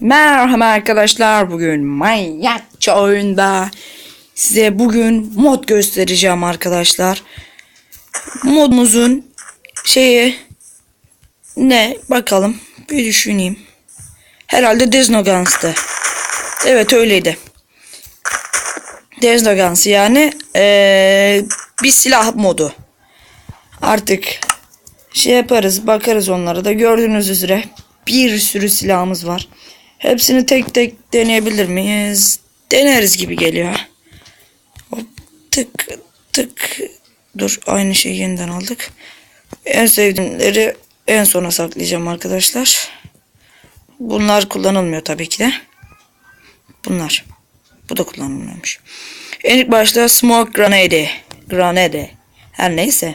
Merhaba arkadaşlar bugün manyakça oyunda size bugün mod göstereceğim arkadaşlar. Modumuzun şeyi ne bakalım bir düşüneyim. Herhalde Desnogans'tı. Evet öyleydi. Desnogans yani eee, bir silah modu. Artık şey yaparız bakarız onlara da gördüğünüz üzere bir sürü silahımız var. Hepsini tek tek deneyebilir miyiz? Deneriz gibi geliyor. Hop, tık tık. Dur aynı şeyi yeniden aldık. En sevdiğimleri en sona saklayacağım arkadaşlar. Bunlar kullanılmıyor tabii ki de. Bunlar. Bu da kullanılmıyormuş. En ilk başta smoke grenade. Grenade. Her neyse.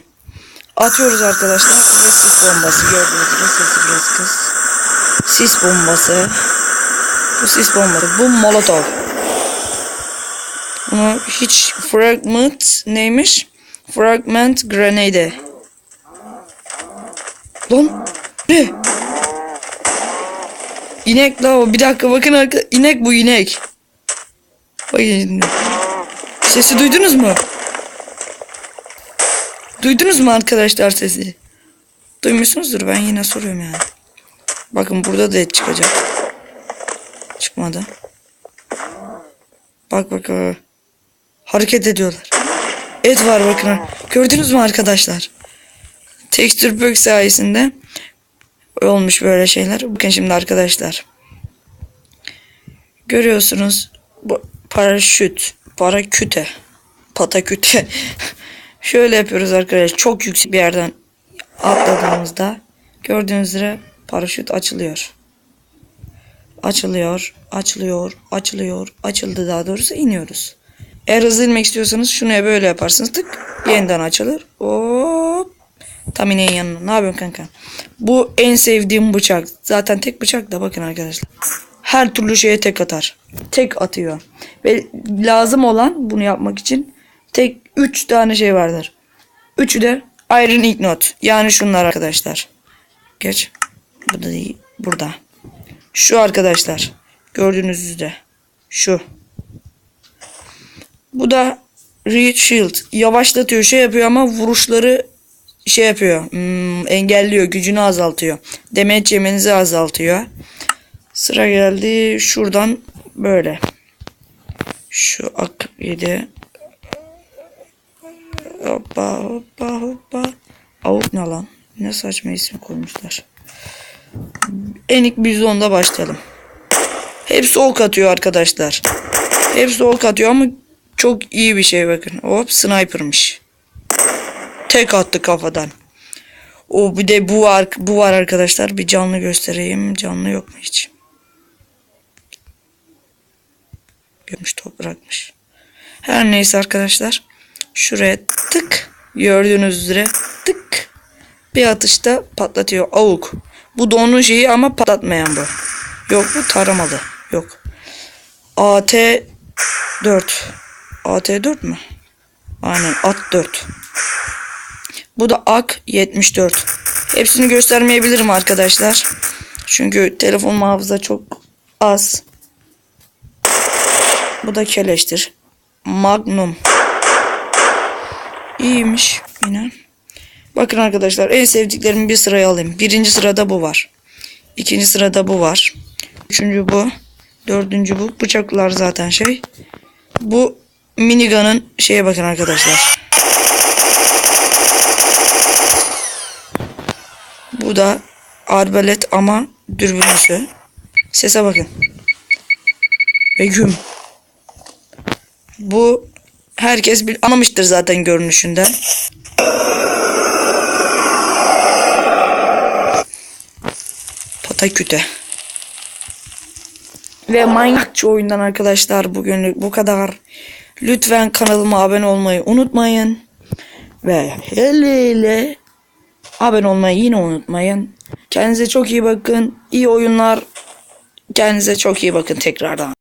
Atıyoruz arkadaşlar. Sis bombası. Gördüğünüz gibi sesi kız. Sis bombası. Bu sis bombası. Bu molotov. Bunu hiç fragment neymiş? Fragment grenade. Lan ne? İnek la. Bir dakika bakın arka. İnek bu inek. Bakın. Sesi duydunuz mu? Duydunuz mu arkadaşlar sesi? Duymuşsunuzdur ben yine soruyorum yani. Bakın burada da et çıkacak. Çıkmadı. Bak bak. Hareket ediyorlar. Et var bakın. Gördünüz mü arkadaşlar? Texture pack sayesinde olmuş böyle şeyler. Bakın şimdi arkadaşlar. Görüyorsunuz bu paraşüt, paraküte, pataküte. Şöyle yapıyoruz arkadaşlar. Çok yüksek bir yerden atladığımızda gördüğünüz üzere paraşüt açılıyor. Açılıyor, açılıyor, açılıyor, açıldı daha doğrusu iniyoruz. Eğer hızlı inmek istiyorsanız şunu böyle yaparsınız tık yeniden açılır. Hop. Tam ineğin yanına. Ne yapıyorsun kanka? Bu en sevdiğim bıçak. Zaten tek bıçak da bakın arkadaşlar. Her türlü şeye tek atar. Tek atıyor. Ve lazım olan bunu yapmak için tek 3 tane şey vardır. Üçü de Iron Ignite. Yani şunlar arkadaşlar. Geç. Bu da değil. Burada. Şu arkadaşlar. Gördüğünüz üzere. Şu. Bu da Reed Shield. Yavaşlatıyor şey yapıyor ama vuruşları şey yapıyor. hmm, engelliyor. Gücünü azaltıyor. Demet yemenizi azaltıyor. Sıra geldi. Şuradan böyle. Şu ak yedi. Hoppa hoppa hoppa. Avuk ne lan? Ne saçma isim koymuşlar. En ilk bizonda başlayalım. Hepsi ok atıyor arkadaşlar. Hepsi ok atıyor ama çok iyi bir şey bakın. Hop sniper'mış. Tek attı kafadan. O bir de bu var bu var arkadaşlar. Bir canlı göstereyim. Canlı yok mu hiç? Görmüş toprakmış. Her neyse arkadaşlar. Şuraya tık. Gördüğünüz üzere tık. Bir atışta patlatıyor. Avuk. Bu da onun şeyi ama patlatmayan bu. Yok bu taramalı. Yok. AT 4. AT 4 mü? Aynen at 4. Bu da AK 74. Hepsini göstermeyebilirim arkadaşlar. Çünkü telefon hafıza çok az. Bu da keleştir. Magnum. İyiymiş yine. Bakın arkadaşlar en sevdiklerimi bir sıraya alayım. Birinci sırada bu var. İkinci sırada bu var. Üçüncü bu. Dördüncü bu. Bıçaklar zaten şey. Bu minigun'ın şeye bakın arkadaşlar. Bu da arbalet ama dürbünlüsü. Sese bakın. Ve güm. Bu herkes anlamıştır zaten görünüşünden. Pataküte. Ve manyakça oyundan arkadaşlar bugünlük bu kadar. Lütfen kanalıma abone olmayı unutmayın. Ve hele hele abone olmayı yine unutmayın. Kendinize çok iyi bakın. İyi oyunlar. Kendinize çok iyi bakın tekrardan.